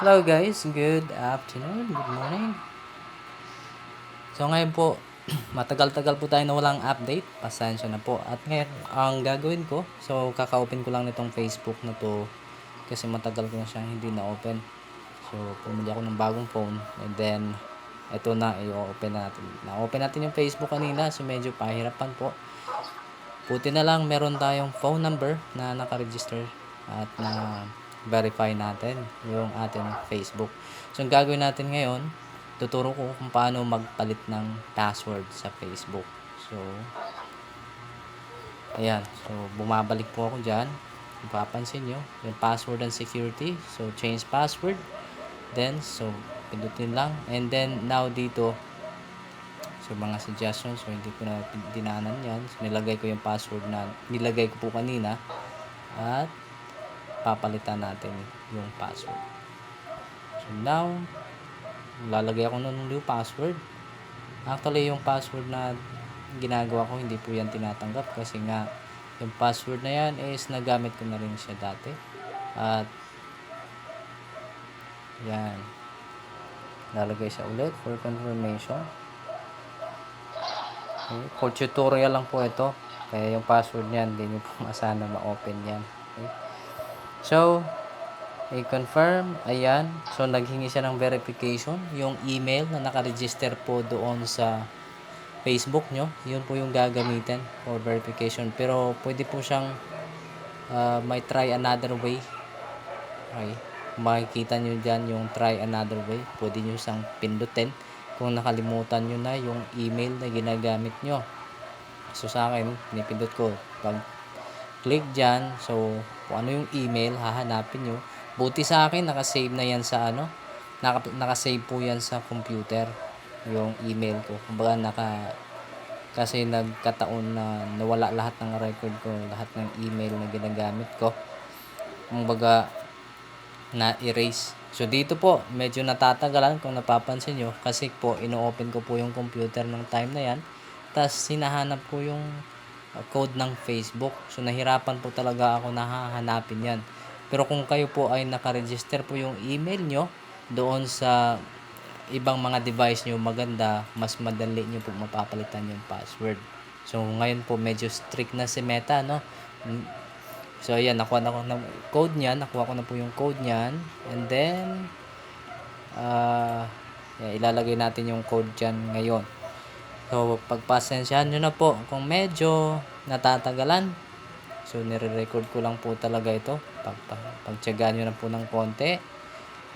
Hello guys, good afternoon, good morning. So ngayon po, matagal-tagal po tayo na walang update. Pasensya na po. At ngayon, ang gagawin ko, so kaka-open ko lang nitong Facebook na to kasi matagal ko na siyang hindi na-open. So pumili ako ng bagong phone and then ito na, i-open natin. Na-open natin yung Facebook kanina so medyo pahirapan po. Buti na lang meron tayong phone number na nakaregister at na verify natin yung ating Facebook. So, ang gagawin natin ngayon, tuturo ko kung paano magpalit ng password sa Facebook. So, ayan. So, bumabalik po ako dyan. Kung papansin nyo, yung password and security. So, change password. Then, so, pindutin lang. And then, now dito, So, mga suggestions. So, hindi ko na dinanan yan. So, nilagay ko yung password na nilagay ko po kanina. At, papalitan natin yung password. So, now, lalagay ako ng new password. Actually, yung password na ginagawa ko, hindi po yan tinatanggap. Kasi nga, yung password na yan is nagamit ko na rin siya dati. At, yan. Lalagay siya ulit for confirmation. Okay. For tutorial lang po ito. Kaya yung password niyan, hindi nyo po masana ma-open yan. Okay. So, i-confirm. Ayan. So, naghingi siya ng verification. Yung email na nakaregister po doon sa Facebook nyo. Yun po yung gagamitin for verification. Pero, pwede po siyang uh, may try another way. Okay. Makikita nyo dyan yung try another way. Pwede nyo siyang pindutin kung nakalimutan nyo na yung email na ginagamit nyo. So sa akin, pinipindot ko. Pag click dyan, so kung ano yung email, hahanapin nyo. Buti sa akin, nakasave na yan sa ano, naka, nakasave po yan sa computer, yung email ko. Kumbaga naka, kasi nagkataon na nawala lahat ng record ko, lahat ng email na ginagamit ko. Kumbaga, na-erase. So dito po, medyo natatagalan kung napapansin nyo kasi po ino-open ko po yung computer ng time na yan. Tapos sinahanap ko yung code ng Facebook. So nahirapan po talaga ako na hahanapin yan. Pero kung kayo po ay nakaregister po yung email nyo doon sa ibang mga device nyo maganda, mas madali nyo po mapapalitan yung password. So ngayon po medyo strict na si Meta, no? So, ayan, nakuha na ko ng code niyan. Nakuha ko na po yung code niyan. And then, uh, yeah, ilalagay natin yung code dyan ngayon. So, pagpasensyahan nyo na po kung medyo natatagalan. So, nire-record ko lang po talaga ito. Pag, pag, pagtsagaan nyo na po ng konti.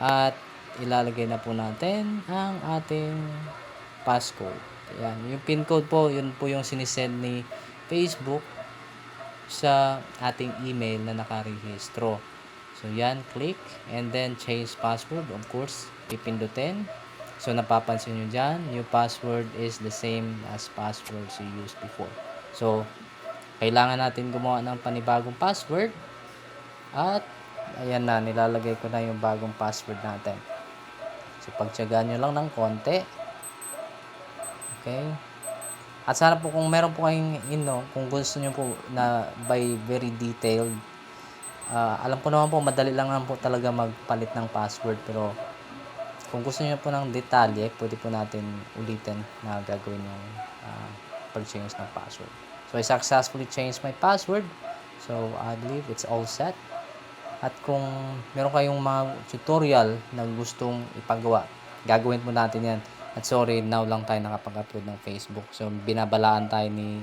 At, ilalagay na po natin ang ating passcode. Ayan, yung pin code po, yun po yung sinisend ni Facebook sa ating email na nakarehistro. So, yan, click, and then change password, of course, pipindutin. So, napapansin nyo dyan, your password is the same as passwords you used before. So, kailangan natin gumawa ng panibagong password. At, ayan na, nilalagay ko na yung bagong password natin. So, pagtsagaan nyo lang ng konti. Okay. At sana po kung meron po kayong, you know, kung gusto niyo po na by very detailed, uh, alam ko naman po, madali lang naman po talaga magpalit ng password. Pero, kung gusto niyo po ng detalye, pwede po natin ulitin na gagawin yung uh, pag-change ng password. So, I successfully changed my password. So, I believe it's all set. At kung meron kayong mga tutorial na gustong ipagawa, gagawin po natin yan. At sorry, now lang tayo nakapag-upload ng Facebook. So, binabalaan tayo ni